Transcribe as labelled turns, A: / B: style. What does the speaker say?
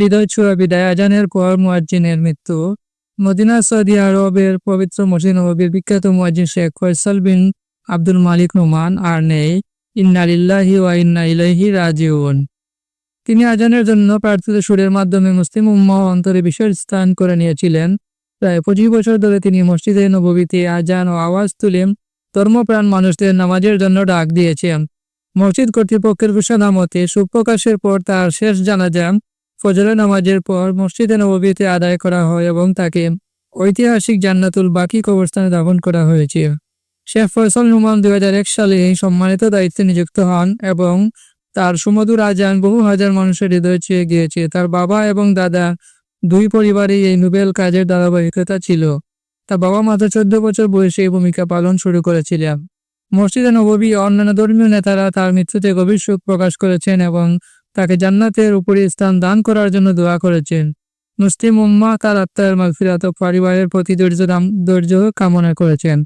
A: হৃদয় ছুঁয়া বিদায় আজানের পর মুয়াজ্জিনের মৃত্যু মদিনা সৌদি আরবের পবিত্র মসজিদ নবীর বিখ্যাত মুয়াজ্জিন শেখ ফয়সল বিন আব্দুল মালিক নোমান আর নেই ইন্নালিল্লাহি ওয়া ইন্না ইলাইহি রাজিউন তিনি আজানের জন্য প্রার্থিত সুরের মাধ্যমে মুসলিম উম্মাহ অন্তরে বিশেষ স্থান করে নিয়েছিলেন প্রায় পঁচিশ বছর ধরে তিনি মসজিদে নবীতে আজান ও আওয়াজ তুলে ধর্মপ্রাণ মানুষদের নামাজের জন্য ডাক দিয়েছেন মসজিদ কর্তৃপক্ষের ঘোষণা মতে সুপ্রকাশের পর তার শেষ জানাজান ফজল নামাজের পর মসজিদে নবীতে আদায় করা হয় এবং তাকে ঐতিহাসিক জান্নাতুল বাকি কবরস্থানে দাপন করা হয়েছে শেখ ফয়সল নুমান দুই সালে এই সম্মানিত দায়িত্বে নিযুক্ত হন এবং তার সুমধুর আজান বহু হাজার মানুষের হৃদয় ছুঁয়ে গিয়েছে তার বাবা এবং দাদা দুই পরিবারেই এই নোবেল কাজের ধারাবাহিকতা ছিল তার বাবা মাত্র চোদ্দ বছর বয়সে এই ভূমিকা পালন শুরু করেছিলেন মসজিদে নবী অন্যান্য ধর্মীয় নেতারা তার মৃত্যুতে গভীর শোক প্রকাশ করেছেন এবং তাকে জান্নাতের উপরে স্থান দান করার জন্য দোয়া করেছেন মুসলিম উম্মা তার আত্মার মাগফিরাত ও পরিবারের প্রতি ধৈর্য ধৈর্য কামনা করেছেন